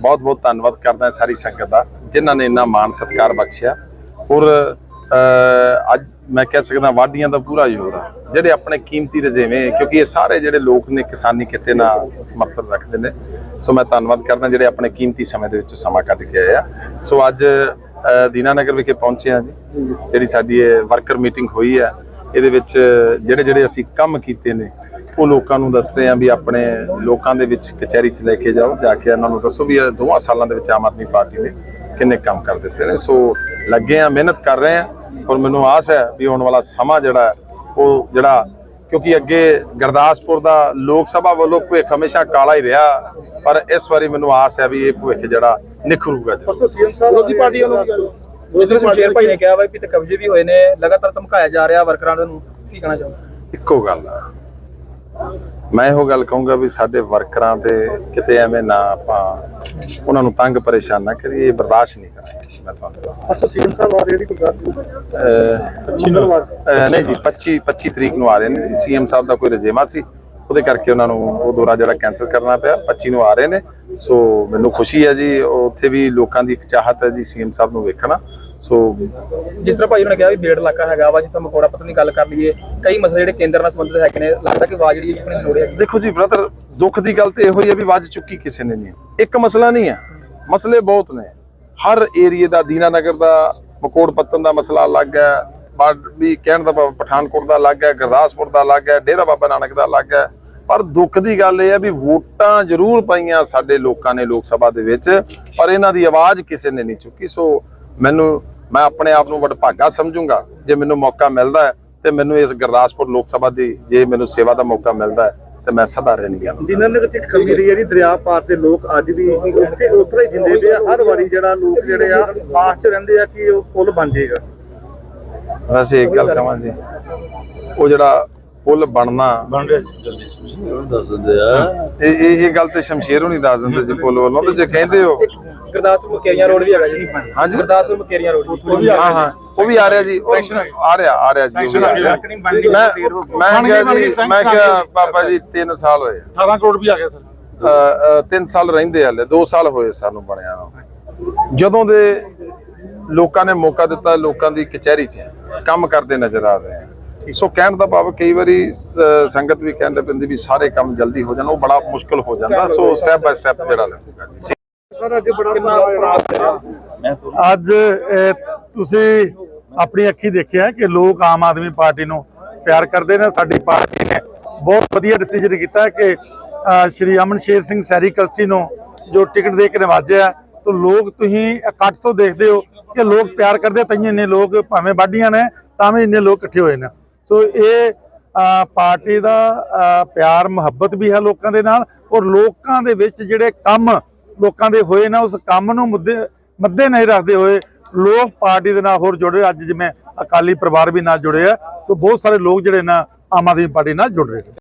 ਬਹੁਤ ਬਹੁਤ ਧੰਨਵਾਦ ਕਰਦਾ ਸਾਰੀ ਸੰਗਤ ਦਾ ਜਿਨ੍ਹਾਂ ਨੇ ਇੰਨਾ ਮਾਣ ਸਤਿਕਾਰ ਬਖਸ਼ਿਆ। ਔਰ ਅੱਜ ਮੈਂ ਕਹਿ ਸਕਦਾ ਵਾਢੀਆਂ ਦਾ ਪੂਰਾ ਜ਼ੋਰ ਆ। ਜਿਹੜੇ ਆਪਣੇ ਕੀਮਤੀ ਰਜੇਵੇਂ ਕਿਉਂਕਿ ਇਹ ਸਾਰੇ ਜਿਹੜੇ ਲੋਕ ਨੇ ਕਿਸਾਨੀ ਕਿਤੇ ਨਾਲ ਸਮਰਥਨ ਰੱਖਦੇ ਨੇ। ਸੋ ਮੈਂ ਧੰਨਵਾਦ ਕਰਦਾ ਜਿਹੜੇ ਆਪਣੇ ਕੀਮਤੀ ਸਮੇਂ ਦੇ ਵਿੱਚ ਸਮਾਂ ਕੱਢ ਕੇ ਆਏ ਆ। ਸੋ ਅੱਜ ਅਹ, ਦੀਨਾਨਗਰ ਵਿਖੇ ਪਹੁੰਚੇ ਆ ਜੀ ਜਿਹੜੀ ਸਾਡੀ ਇਹ ਵਰਕਰ ਮੀਟਿੰਗ ਹੋਈ ਹੈ ਇਹਦੇ ਵਿੱਚ ਜਿਹੜੇ ਜਿਹੜੇ ਅਸੀਂ ਕੰਮ ਕੀਤੇ ਨੇ ਉਹ ਲੋਕਾਂ ਨੂੰ ਦੱਸ ਰਹੇ ਆ ਵੀ ਆਪਣੇ ਲੋਕਾਂ ਦੇ ਵਿੱਚ ਕਚਹਿਰੀ 'ਚ ਲੈ ਕੇ ਜਾਓ ਜਾ ਕੇ ਇਹਨਾਂ ਨੂੰ ਦੱਸੋ ਵੀ ਇਹ ਦੋਵਾਂ ਸਾਲਾਂ ਦੇ ਵਿੱਚ ਆਮ ਆਦਮੀ ਪਾਰਟੀ ਨੇ ਕਿੰਨੇ ਕੰਮ ਕਰ ਦਿੱਤੇ ਨੇ। ਸੋ ਲੱਗੇ ਆ ਮਿਹਨਤ ਕਰ ਰਹੇ ਆ ਔਰ ਮੈਨੂੰ ਆਸ ਹੈ ਵੀ ਆਉਣ ਵਾਲਾ ਸਮਾਂ ਜਿਹੜਾ ਉਹ ਜਿਹੜਾ ਕਿਉਂਕਿ ਅੱਗੇ ਗੁਰਦਾਸਪੁਰ ਦਾ ਲੋਕ ਸਭਾ ਵੱਲੋਂ ਭਵਿੱਖ ਹਮੇਸ਼ਾ ਕਾਲਾ ਹੀ ਰਿਹਾ ਪਰ ਇਸ ਵਾਰੀ ਮੈਨੂੰ ਆਸ ਹੈ ਵੀ ਇਹ ਭਵਿੱਖ ਜਿਹੜਾ ਨਿਖਰੂਗਾ ਜੀ ਪਰਸੋਂ ਸੀਐਮ ਸਾਹਿਬ ਵਿਰੋਧੀ ਤਰ੍ਹਾਂ ਸ਼ਮਸ਼ੇਰ ਭਾਈ ਨੇ ਕਿਹਾ ਵਾ ਵੀ ਤੇ ਕਬਜ਼ੇ ਵੀ ਹੋਏ ਨੇ ਲਗਾਤਾਰ ਧਮਕਾਇਆ ਜਾ ਰਿਹਾ ਵਰਕਰਾਂ ਨੂੰ ਕੀ ਕਹਿਣਾ ਚਾਹੁੰਦੇ ਇੱਕੋ ਗੱਲ ਆ। ਮੈਂ ਇਹੋ ਗੱਲ ਕਹੂੰਗਾ ਵੀ ਸਾਡੇ ਵਰਕਰਾਂ ਤੇ ਕਿਤੇ ਐਵੇਂ ਨਾ ਆਪਾਂ ਉਹਨਾਂ ਨੂੰ ਤੰਗ ਪਰੇਸ਼ਾਨ ਨਾ ਕਰੀਏ ਇਹ ਬਰਦਾਸ਼ਤ ਨਹੀਂ ਕਰਾਂਗੇ ਮੈਂ ਤੁਹਾਨੂੰ ਦੱਸਦਾ। ਨਹੀਂ? ਜੀ 25 25 ਤਰੀਕ ਨੂੰ ਆ ਰਹੇ ਨੇ। ਸੀਐਮ ਸਾਹਿਬ ਦਾ ਕੋਈ ਰਜੇਮਾ ਸੀ ਉਹਦੇ ਕਰਕੇ ਉਹਨਾਂ ਨੂੰ ਉਹ ਦੌਰਾ ਜਿਹੜਾ ਕੈਨਸਲ ਕਰਨਾ ਪਿਆ 25 ਨੂੰ ਆ ਰਹੇ ਨੇ। ਸੋ ਮੈਨੂੰ ਖੁਸ਼ੀ ਹੈ ਜੀ ਉੱਥੇ ਵੀ ਲੋਕਾਂ ਦੀ ਇੱਕ ਚਾਹਤ ਹੈ ਜੀ ਸੀਐਮ ਸਾਹਿਬ ਨੂੰ ਵੇਖਣਾ। ਸੋ ਜਿਸ ਤਰ੍ਹਾਂ ਭਾਈ ਉਹਨਾਂ ਕਿਹਾ ਵੀ ਬੇੜ ਇਲਾਕਾ ਹੈਗਾ ਵਾ, ਜਿੱਥੇ ਮਕੋੜਾ ਪਤਨੀ ਗੱਲ ਕਰ ਲਈਏ, ਕਈ ਮਸਲੇ ਜਿਹੜੇ ਕੇਂਦਰ ਨਾਲ ਸੰਬੰਧਿਤ ਹੈਗੇ ਨੇ, ਲੱਗਦਾ ਕਿ ਆਵਾਜ਼ ਜਿਹੜੀ ਆਪਣੀ ਲੋੜ ਦੇਖੋ ਜੀ, ਬ੍ਰਦਰ, ਦੁੱਖ ਦੀ ਗੱਲ ਤੇ ਇਹੋ ਹੀ ਹੈ ਵੀ ਵੱਜ ਚੁੱਕੀ ਕਿਸੇ ਨੇ ਨਹੀਂ। ਇੱਕ ਮਸਲਾ ਨਹੀਂ ਹੈ। ਮਸਲੇ ਬਹੁਤ ਨੇ। ਹਰ ਏਰੀਏ ਦਾ, ਦੀਨਾਨਗਰ ਦਾ, ਮਕੋੜ ਪੱਤਨ ਦਾ ਮਸਲਾ ਅਲੱਗ ਹੈ। ਬਾਡ ਵੀ ਕਹਿਣ ਦਾ ਪਠਾਨਕੋਟ ਦਾ ਅਲੱਗ ਹੈ, ਗੁਰਦਾਸਪੁਰ ਦਾ ਅਲੱਗ ਹੈ, ਡੇਰਾ ਬਾਬਾ ਨਾਨਕ ਦਾ ਅਲੱਗ ਹੈ। ਪਰ ਦੁੱਖ ਦੀ ਗੱਲ ਇਹ ਹੈ ਵੀ ਵੋਟਾਂ ਜ਼ਰੂਰ ਪਾਈਆਂ ਸਾਡੇ ਲੋਕਾਂ ਨੇ ਲੋਕ ਸਭਾ ਦੇ ਵਿੱਚ, ਪਰ ਇਹਨਾਂ ਦੀ ਆਵਾਜ਼ ਕਿਸੇ ਨੇ ਨਹੀਂ ਚੁੱਕੀ। ਸੋ ਮੈਨੂੰ ਮੈਂ ਆਪਣੇ ਆਪ ਨੂੰ ਵਡਭਾਗਾ ਸਮਝੂੰਗਾ ਜੇ ਮੈਨੂੰ ਮੌਕਾ ਮਿਲਦਾ ਹੈ ਤੇ ਮੈਨੂੰ ਇਸ ਗੁਰਦਾਸਪੁਰ ਲੋਕ ਸਭਾ ਦੀ ਜੇ ਮੈਨੂੰ ਸੇਵਾ ਦਾ ਮੌਕਾ ਮਿਲਦਾ ਹੈ ਤੇ ਮੈਂ ਸਦਾ ਰਹਿਣ ਗਿਆ ਦਿਨਾਂ ਦੇ ਵਿੱਚ ਕਮੀ ਰਹੀ ਹੈ ਜੀ ਦਰਿਆ ਪਾਰ ਦੇ ਲੋਕ ਅੱਜ ਵੀ ਉੱਥੇ ਉੱਥੇ ਹੀ ਜਿੰਦੇ ਪਏ ਆ। ਹਰ ਵਾਰੀ ਜਿਹੜਾ ਲੋਕ ਜਿਹੜੇ ਆ ਆਸ ਚ ਰਹਿੰਦੇ ਆ ਕਿ ਉਹ ਪੁਲ ਬਣ ਜਾਏਗਾ। ਵੈਸੇ ਇੱਕ ਗੱਲ ਕਹਾਂ ਜੀ ਉਹ ਜਿਹੜਾ ਪੁੱਲ ਬਣਨਾ। ਬਣ ਰਿਹਾ ਜਲਦੀ ਦੱਸ ਦਿੰਦੇ ਆ। ਇਹ ਇਹ ਇਹ ਗੱਲ ਤੇ ਸ਼ਮਸ਼ੇਰ ਨਹੀਂ ਦੱਸ ਦਿੰਦੇ ਜੀ ਪੁੱਲ ਵੱਲੋਂ ਤੇ ਜੇ ਕਹਿੰਦੇ ਹੋ ਗੁਰਦਾਸਪੁਰ ਮਕੇਰੀਆਂ ਰੋਡ ਵੀ ਹੈਗਾ ਜੀ। ਹਾਂਜੀ। ਗੁਰਦਾਸਪੁਰ ਮਕੇਰੀਆਂ ਰੋਡ ਹਾਂ ਹਾਂ। ਉਹ ਵੀ ਆ ਰਿਹਾ ਜੀ। ਉਹ ਆ ਰਿਹਾ ਆ ਰਿਹਾ ਜੀ। ਮੈਂ ਮੈਂ ਕਿਹਾ ਜੀ ਮੈਂ ਕਿਹਾ ਬਾਬਾ ਜੀ 3 ਸਾਲ ਹੋਏ 18 ਕਰੋੜ ਵੀ ਆ ਗਿਆ ਸਰ। 3 ਸਾਲ ਰਹਿੰਦੇ ਹਲੇ 2 ਸਾਲ ਹੋਏ ਸਾਨੂੰ ਬਣਿਆ। ਜਦੋਂ ਦੇ ਲੋਕਾਂ ਨੇ ਮੌਕਾ ਦਿੱਤਾ ਲੋਕਾਂ ਦੀ ਕਚਹਿਰੀ 'ਚ ਕੰਮ ਕਰਦੇ ਨਜ਼ਰ ਆ ਰਹੇ ਆ। ਸੋ ਕਹਿਣ ਦਾ ਭਾਵ ਕਈ ਵਾਰੀ ਸੰਗਤ ਵੀ ਕਹਿੰਦੇ ਪੈਂਦੀ ਵੀ ਸਾਰੇ ਕੰਮ ਜਲਦੀ ਹੋ ਜਾਣ ਉਹ ਬੜਾ ਮੁਸ਼ਕਲ ਹੋ ਜਾਂਦਾ। ਸੋ ਸਟੈਪ ਬਾਈ ਸਟੈਪ ਜਿਹੜਾ ਲੱਗੂਗਾ ਸਰ ਅੱਜ ਬੜਾ ਅੱਜ ਅਹ, ਤੁਸੀਂ ਆਪਣੀ ਅੱਖੀ ਦੇਖਿਆ ਕਿ ਲੋਕ ਆਮ ਆਦਮੀ ਪਾਰਟੀ ਨੂੰ ਪਿਆਰ ਕਰਦੇ ਨੇ ਸਾਡੀ ਪਾਰਟੀ ਨੇ ਬਹੁਤ ਵਧੀਆ ਡਿਸੀਜਨ ਕੀਤਾ ਕਿ ਸ਼੍ਰੀ ਅਮਨ ਸ਼ੇਰ ਸਿੰਘ ਸੈਰੀ ਕਲਸੀ ਨੂੰ ਜੋ ਟਿਕਟ ਦੇ ਕੇ ਨਵਾਜਿਆ ਤਾਂ ਲੋਕ ਤੁਸੀਂ ਇਕੱਠ ਤੋਂ ਦੇਖਦੇ ਹੋ ਕਿ ਲੋਕ ਪਿਆਰ ਕਰਦੇ ਤਾਂ ਇੰਨੇ ਲੋਕ ਭਾਵੇਂ ਵਾਢੀਆਂ ਨੇ ਤਾਂ ਵੀ ਇੰਨੇ ਲੋਕ ਇਕੱਠੇ ਹੋਏ ਨੇ। ਸੋ ਇਹ ਪਾਰਟੀ ਦਾ ਪਿਆਰ ਮੁਹੱਬਤ ਵੀ ਹੈ ਲੋਕਾਂ ਦੇ ਨਾਲ ਔਰ ਲੋਕਾਂ ਦੇ ਵਿੱਚ ਜਿਹੜੇ ਕੰਮ ਲੋਕਾਂ ਦੇ ਹੋਏ ਨਾ, ਉਸ ਕੰਮ ਨੂੰ ਮੁੱਦੇ, ਮੱਦੇ ਨਹੀਂ ਰੱਖਦੇ ਹੋਏ ਲੋਕ ਪਾਰਟੀ ਦੇ ਨਾਲ ਹੋਰ ਜੁੜੇ ਅੱਜ ਜਿਵੇਂ ਅਕਾਲੀ ਪਰਿਵਾਰ ਵੀ ਨਾਲ ਜੁੜੇ ਆ, ਸੋ ਬਹੁਤ ਸਾਰੇ ਲੋਕ ਜਿਹੜੇ ਨਾ ਆਮ ਆਦਮੀ ਪਾਰਟੀ ਨਾਲ ਜੁੜ ਰਹੇ